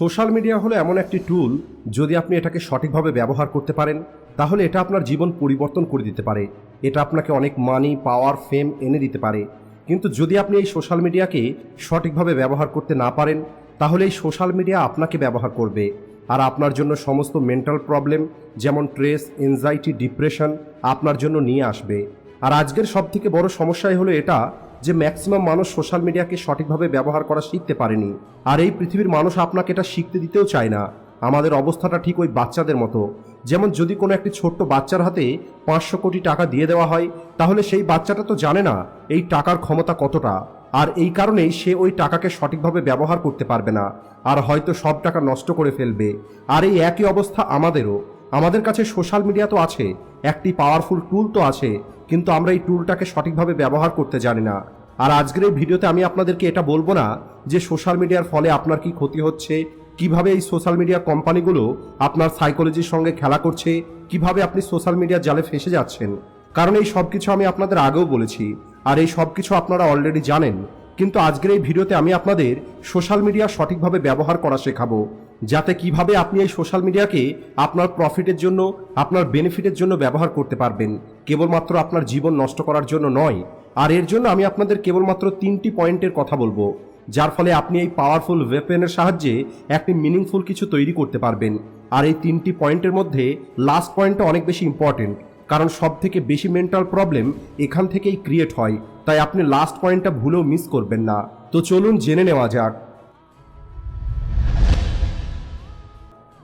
Social media হলো এমন একটি টুল যদি আপনি এটাকে সঠিকভাবে ব্যবহার করতে পারেন, তাহলে এটা আপনার জীবন পরিবর্তন করে দিতে পারে। এটা আপনাকে অনেক মানি পাওয়ার ফেম এনে দিতে পারে। কিন্তু যদি আপনি এই সোশ্যাল মিডিয়াকে সঠিকভাবে ব্যবহার করতে না পারেন, তাহলে এই সোশ্যাল মিডিয়া আপনাকে ব্যবহার করবে। আর আপনার জন্য সমস্ত মেন্টাল প্রবলেম যেমন স্ট্রেস এনজাইটি ডিপ্রেশন আপনার জন্য নিয়ে আসবে। আর আজকের সবথেকে বড় সমস্যাই হলো এটা যে ম্যাক্সিমাম মানুষ সোশ্যাল মিডিয়াকে সঠিকভাবে ব্যবহার করা শিখতে পারেনি। আর এই পৃথিবীর মানুষ আপনাকে এটা শিখতে দিতেও চায় না। আমাদের অবস্থাটা ঠিক ওই বাচ্চাদের মতো। যেমন যদি কোনো একটি ছোট্ট বাচ্চার হাতে পাঁচশো কোটি টাকা দিয়ে দেওয়া হয়, তাহলে সেই বাচ্চাটা তো জানে না এই টাকার ক্ষমতা কতটা। আর এই কারণেই সে ওই টাকাকে সঠিকভাবে ব্যবহার করতে পারবে না। আর হয়তো সব টাকা নষ্ট করে ফেলবে। আর এই একই অবস্থা আমাদেরও। আমাদের কাছে সোশ্যাল মিডিয়া তো আছে। একটি পাওয়ারফুল টুল তো আছে। কিন্তু আমরা এই টুলটাকে সঠিকভাবে ব্যবহার করতে জানি না। আর আজকের এই ভিডিওতে আমি আপনাদেরকে এটা বলব না যে সোশ্যাল মিডিয়ার ফলে আপনার কি ক্ষতি হচ্ছে, কীভাবে এই সোশ্যাল মিডিয়া কোম্পানিগুলো আপনার সাইকোলজির সঙ্গে খেলা করছে, কীভাবে আপনি সোশ্যাল মিডিয়ার জালে ফেসে যাচ্ছেন। কারণ এই সব কিছু আমি আপনাদের আগেও বলেছি, আর এই সব কিছু আপনারা অলরেডি জানেন। কিন্তু আজকের এই ভিডিওতে আমি আপনাদের সোশ্যাল মিডিয়া সঠিকভাবে ব্যবহার করা শেখাবো। যাতে কীভাবে আপনি এই সোশ্যাল মিডিয়াকে আপনার প্রফিটের জন্য, আপনার বেনিফিটের জন্য ব্যবহার করতে পারবেন, কেবলমাত্র আপনার জীবন নষ্ট করার জন্য নয়। আর এর জন্য আমি আপনাদের কেবলমাত্র তিনটি পয়েন্টের কথা বলব, যার ফলে আপনি এই পাওয়ারফুল ওয়েপেনের সাহায্যে একটি মিনিংফুল কিছু তৈরি করতে পারবেন। আর এই তিনটি পয়েন্টের মধ্যে লাস্ট পয়েন্টটা অনেক বেশি ইম্পর্টেন্ট কারণ সব থেকে বেশি মেন্টাল প্রবলেম এখান থেকেই ক্রিয়েট হয়, তাই আপনি লাস্ট পয়েন্টটা ভুলেও মিস করবেন না। তো চলুন জেনে নেওয়া যাক।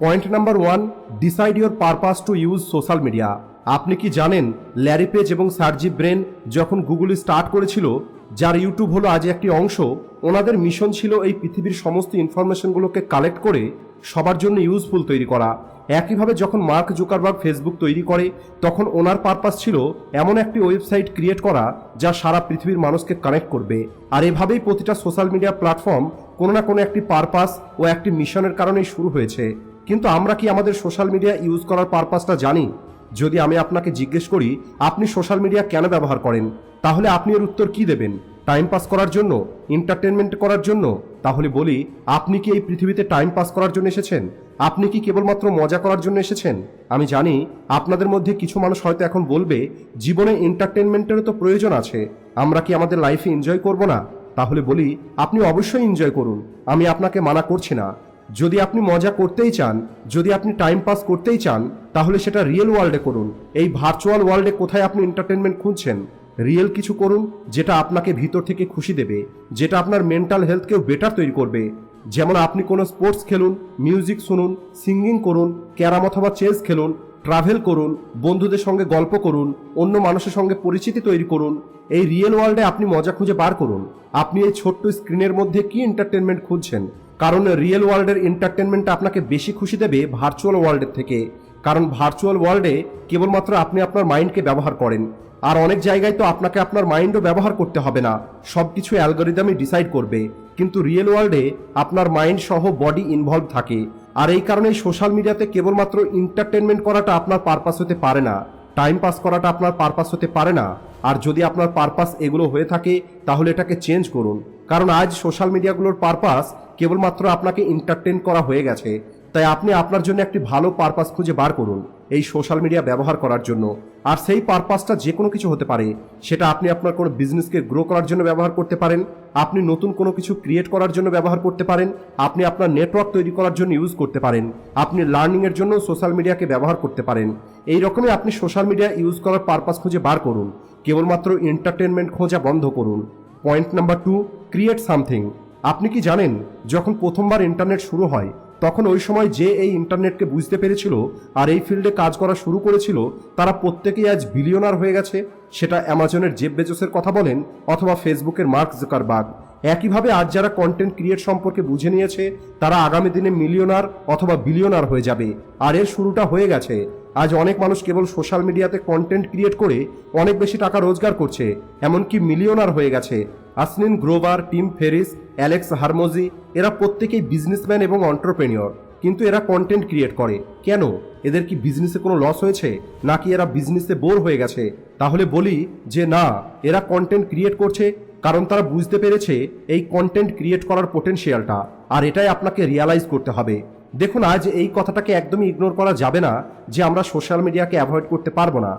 Point number one decide your purpose to use social media আপনি কি জানেন ল্যারি পেজ এবং সার্জি ব্রেন যখন গুগল স্টার্ট করেছিল, যার ইউটিউব হলো আজ একটি অংশ, ওনাদের মিশন ছিল এই পৃথিবীর সমস্ত ইনফরমেশনগুলোকে কালেক্ট করে সবার জন্য ইউজফুল তৈরি করা। একইভাবে যখন মার্ক জুকারবার্গ ফেসবুক তৈরি করে, তখন ওনার পারপাস ছিল এমন একটি ওয়েবসাইট ক্রিয়েট করা, যা সারা পৃথিবীর মানুষকে কানেক্ট করবে। আর এভাবেই প্রতিটা সোশ্যাল মিডিয়া প্ল্যাটফর্ম কোনো না কোনো একটি পারপাস ও একটি মিশনের কারণেই শুরু হয়েছে। কিন্তু আমরা কি আমাদের সোশ্যাল মিডিয়া ইউজ করার পারপাসটা জানি? যদি আমি আপনাকে জিজ্ঞেস করি, আপনি সোশ্যাল মিডিয়া কেন ব্যবহার করেন? তাহলে আপনি এর উত্তর কি দেবেন? টাইম পাস করার জন্য? এন্টারটেনমেন্ট করার জন্য? তাহলে বলি, আপনি কি এই পৃথিবীতে টাইম পাস করার জন্য এসেছেন? আপনি কি কেবলমাত্র মজা করার জন্য এসেছেন? আমি জানি, আপনাদের মধ্যে কিছু মানুষ হয়তো এখন বলবে, জীবনে এন্টারটেনমেন্টেরও তো প্রয়োজন আছে। আমরা কি আমাদের লাইফে এনজয় করব না? তাহলে বলি, আপনি অবশ্যই এনজয় করুন। আমি আপনাকে মানা করছি না। যদি আপনি মজা করতেই চান, যদি আপনি টাইম পাস করতেই চান, তাহলে সেটা রিয়েল ওয়ার্ল্ডে করুন। এই ভার্চুয়াল ওয়ার্ল্ডে কোথায় আপনি এন্টারটেনমেন্ট খুঁজছেন? রিয়েল কিছু করুন, যেটা আপনাকে ভিতর থেকে খুশি দেবে, যেটা আপনার মেন্টাল হেলথকেও বেটার তৈরি করবে। যেমন আপনি কোনো স্পোর্টস খেলুন মিউজিক শুনুন সিঙ্গিং করুন, ক্যারাম অথবা চেস খেলুন ট্রাভেল করুন, বন্ধুদের সঙ্গে গল্প করুন, অন্য মানুষের সঙ্গে পরিচিতি তৈরি করুন, এই রিয়েল ওয়ার্ল্ডে আপনি মজা খুঁজে বার করুন। আপনি এই ছোট্ট স্ক্রিনের মধ্যে কি এন্টারটেনমেন্ট খুঁজছেন? কারণ রিয়েল ওয়ার্ল্ডের এন্টারটেনমেন্ট আপনাকে বেশি খুশি দেবে ভার্চুয়াল ওয়ার্ল্ডের থেকে। কারণ ভার্চুয়াল ওয়ার্ল্ডে কেবলমাত্র আপনি আপনার মাইন্ডকে ব্যবহার করেন। আর অনেক জায়গায় তো আপনাকে আপনার মাইন্ডও ব্যবহার করতে হবে না সব কিছু অ্যালগোরিদমই ডিসাইড করবে। কিন্তু রিয়েল ওয়ার্ল্ডে আপনার মাইন্ড সহ বডি ইনভলভ থাকে। আর এই কারণে সোশ্যাল মিডিয়াতে কেবলমাত্র এন্টারটেনমেন্ট করাটা আপনার পারপাস হতে পারে না। টাইম পাস করাটা আপনার পারপাস হতে পারে না। আর যদি আপনার পারপাস এগুলো হয়ে থাকে, তাহলে এটাকে চেঞ্জ করুন। কারণ আজ সোশ্যাল মিডিয়াগুলোর পারপাস কেবলমাত্র আপনাকে এন্টারটেন করা হয়ে গেছে, তাই আপনি আপনার জন্য একটি ভালো পারপাস খুঁজে বার করুন এই সোশ্যাল মিডিয়া ব্যবহার করার জন্য। আর সেই পারপাসটা যে কোনো কিছু হতে পারে, সেটা আপনি আপনার কোনো বিজনেসকে গ্রো করার জন্য ব্যবহার করতে পারেন, আপনি নতুন কোনো কিছু ক্রিয়েট করার জন্য ব্যবহার করতে পারেন, আপনি আপনার নেটওয়ার্ক তৈরি করার জন্য ইউজ করতে পারেন, আপনি লার্নিংয়ের জন্য সোশ্যাল মিডিয়াকে ব্যবহার করতে পারেন। এই রকমই আপনি সোশ্যাল মিডিয়া ইউজ করার পারপাস খুঁজে বার করুন। কেবলমাত্র এন্টারটেনমেন্ট খোঁজা বন্ধ করুন। Point number two create something আপনি কি জানেন, যখন প্রথমবার ইন্টারনেট শুরু হয়, তখন ওই সময় যে এই ইন্টারনেটকে বুঝতে পেরেছিল আর এই ফিল্ডে কাজ করা শুরু করেছিল, তারা প্রত্যেকেই আজ বিলিয়নার হয়ে গেছে, সেটা অ্যামাজনের জেব বেজোসের কথা বলেন অথবা ফেসবুকের মার্ক জুকারবাগ একইভাবে আজ যারা কন্টেন্ট ক্রিয়েট সম্পর্কে বুঝে নিয়েছে, তারা আগামী দিনে মিলিয়নার অথবা বিলিয়নার হয়ে যাবে। আর এর শুরুটা হয়ে গেছে। আজ অনেক মানুষ কেবল সোশ্যাল মিডিয়াতে কন্টেন্ট ক্রিয়েট করে অনেক বেশি টাকা রোজগার করছে, এমনকি মিলিয়নার হয়ে গেছে। Ashneer Grover, Tim Ferriss, Alex Hormozi, এরা প্রত্যেকেই বিজনেসম্যান এবং অন্টারপ্রেনিয়র কিন্তু এরা কন্টেন্ট ক্রিয়েট করে। কেন? এদের কি বিজনেসে কোনো লস হয়েছে? নাকি এরা বিজনেসে বোর হয়ে গেছে? তাহলে বলি যে না, এরা কন্টেন্ট ক্রিয়েট করছে কারণ তারা বুঝতে পেরেছে এই কন্টেন্ট ক্রিয়েট করার পোটেনশিয়ালটা আর এটাই আপনাকে রিয়ালাইজ করতে হবে। দেখুন, আজ এই কথাটাকে একদমই ইগনোর করা যাবে না যে আমরা সোশ্যাল মিডিয়াকে অ্যাভয়েড করতে পারব না।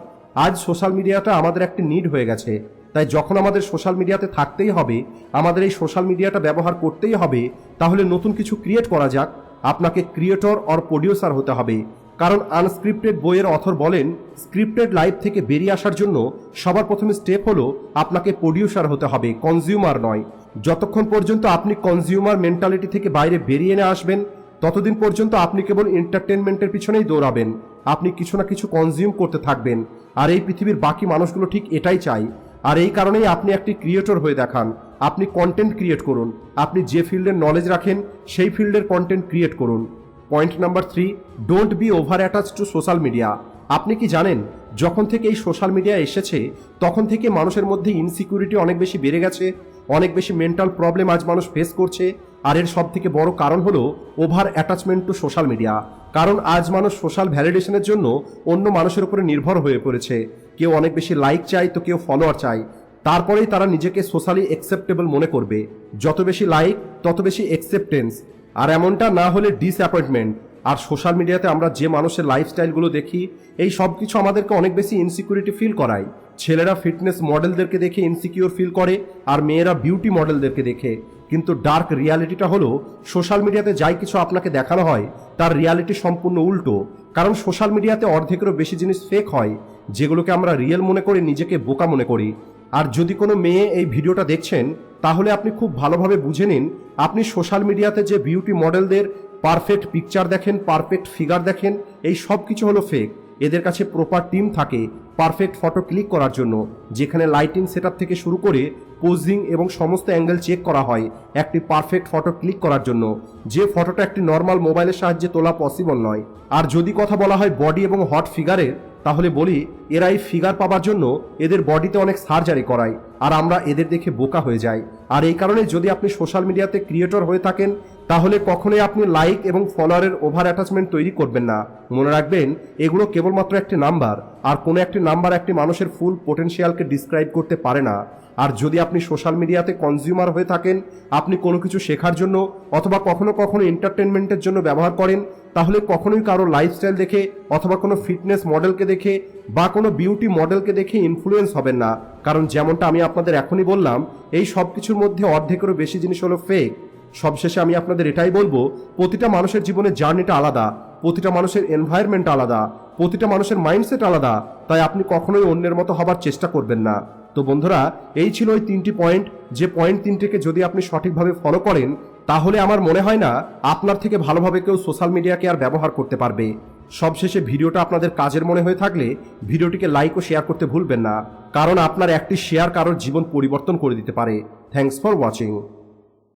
আজ সোশ্যাল মিডিয়াটা আমাদের একটি নিড হয়ে গেছে। তাই যখন আমাদের সোশ্যাল মিডিয়াতে থাকতেই হবে, আমাদের এই সোশ্যাল মিডিয়াটা ব্যবহার করতেই হবে, তাহলে নতুন কিছু ক্রিয়েট করা যাক। আপনাকে ক্রিয়েটর অর প্রডিউসার হতে হবে। কারণ আনস্ক্রিপ্টেড বইয়ের অথর বলেন স্ক্রিপ্টেড লাইফ থেকে বেরিয়ে আসার জন্য সবার প্রথমে স্টেপ হলো আপনাকে প্রডিউসার হতে হবে কনজিউমার নয়। যতক্ষণ পর্যন্ত আপনি কনজিউমার মেন্টালিটি থেকে বাইরে বেরিয়ে না আসবেন, ততদিন পর্যন্ত আপনি কেবল এন্টারটেনমেন্টের পিছনেই দৌড়াবেন। আপনি কিছু না কিছু কনজিউম করতে থাকবেন। আর এই পৃথিবীর বাকি মানুষগুলো ঠিক এটাই চাই আর এই কারণেই আপনি একটি ক্রিয়েটর হয়ে দেখান। আপনি কন্টেন্ট ক্রিয়েট করুন। আপনি যে ফিল্ডের নলেজ রাখেন, সেই ফিল্ডের কন্টেন্ট ক্রিয়েট করুন। Point number three don't be over attach to social media আপনি কি জানেন, যখন থেকে এই সোশ্যাল মিডিয়া এসেছে, তখন থেকে মানুষের মধ্যে ইনসিকিউরিটি অনেক বেশি বেড়ে গেছে, অনেক বেশি মেন্টাল প্রবলেম আজ মানুষ ফেস করছে। আর এর সব থেকে বড় কারণ হলো over attachment to social media. কারণ আজ মানুষ সোশ্যাল ভ্যালিডেশনের জন্য অন্য মানুষের উপরে নির্ভর হয়ে পড়েছে। কেউ অনেক বেশি লাইক চায় তো কেউ ফলোয়ার চায়। তারপরেই তারা নিজেকে সোশ্যালি অ্যাকসেপ্টেবল মনে করবে। যত বেশি লাইক তত বেশি অ্যাকসেপ্টেন্স আর এমনটা না হলে ডিসঅ্যাপয়েন্টমেন্ট আর সোশ্যাল মিডিয়াতে আমরা যে মানুষের লাইফস্টাইলগুলো দেখি, এই সব কিছু আমাদেরকে অনেক বেশি ইনসিকিউরিটি ফিল করায়। ছেলেরা ফিটনেস মডেলদেরকে দেখে ইনসিকিউর ফিল করে, আর মেয়েরা বিউটি মডেলদেরকে দেখে। কিন্তু ডার্ক রিয়ালিটিটা হলো, সোশ্যাল মিডিয়াতে যাই কিছু আপনাকে দেখানো হয়, তার রিয়ালিটি সম্পূর্ণ উল্টো। কারণ সোশ্যাল মিডিয়াতে অর্ধেকেরও বেশি জিনিস ফেক হয়, যেগুলোকে আমরা রিয়েল মনে করে, নিজেকে বোকা মনে করি। আর যদি কোনো মেয়ে এই ভিডিওটা দেখছেন, তাহলে আপনি খুব ভালোভাবে বুঝে নিন, আপনি সোশ্যাল মিডিয়াতে যে বিউটি মডেলদের পারফেক্ট পিকচার দেখেন পারফেক্ট ফিগার দেখেন, এই সব কিছু হলো ফেক এদের কাছে প্রপার টিম থাকে পারফেক্ট ফটো ক্লিক করার জন্য, যেখানে লাইটিং সেটআপ থেকে শুরু করে পোজিং এবং সমস্ত অ্যাঙ্গেল চেক করা হয়। একটি পারফেক্ট ফটো ক্লিক করার জন্য। যে ফটোটা একটি নর্মাল মোবাইলের সাহায্যে তোলা পসিবল নয়। আর যদি কথা বলা হয় বডি এবং হট ফিগারের তাহলে বলি এরা এই ফিগার পাবার জন্য এদের বডিতে অনেক সার্জারি করায়, আর আমরা এদের দেখে বোকা হয়ে যাই। আর এই কারণে যদি আপনি সোশ্যাল মিডিয়াতে ক্রিয়েটর হয়ে থাকেন, তাহলে কখনোই আপনি লাইক এবং ফলোয়ারের ওভার অ্যাটাচমেন্ট তৈরি করবেন না। মনে রাখবেন, এগুলো কেবলমাত্র একটি নাম্বার আর কোনো একটি নাম্বার একটি মানুষের ফুল পোটেনশিয়ালকে ডিসক্রাইব করতে পারে না। আর যদি আপনি সোশ্যাল মিডিয়াতে কনজিউমার হয়ে থাকেন, আপনি কোনো কিছু শেখার জন্য অথবা কখনো কখনো এন্টারটেনমেন্টের জন্য ব্যবহার করেন, তাহলে কখনোই কারও লাইফস্টাইল দেখে অথবা কোনো ফিটনেস মডেলকে দেখে বা কোনো বিউটি মডেলকে দেখে ইনফ্লুয়েন্স হবেন না। কারণ যেমনটা আমি আপনাদের এখনই বললাম, এই সব কিছুর মধ্যে অর্ধেকেরও বেশি জিনিস হলো ফেক সবশেষে আমি আপনাদের এটাই বলব, প্রতিটা মানুষের জীবনের জার্নিটা আলাদা, প্রতিটা মানুষের এনভায়রনমেন্ট আলাদা। প্রতিটা মানুষের মাইন্ডসেট আলাদা, তাই আপনি কখনোই অন্যের মতো হবার চেষ্টা করবেন না। তো বন্ধুরা, এই ছিল ওই তিনটি পয়েন্ট যে পয়েন্ট তিনটিকে যদি আপনি সঠিকভাবে ফলো করেন, তাহলে আমার মনে হয় না আপনার থেকে ভালোভাবে কেউ সোশ্যাল মিডিয়াকে আর ব্যবহার করতে পারবে। সবশেষে ভিডিওটা আপনাদের কাজের মনে হয়ে থাকলে ভিডিওটিকে লাইক ও শেয়ার করতে ভুলবেন না, কারণ আপনার একটি শেয়ার কারোর জীবন পরিবর্তন করে দিতে পারে। Thanks for watching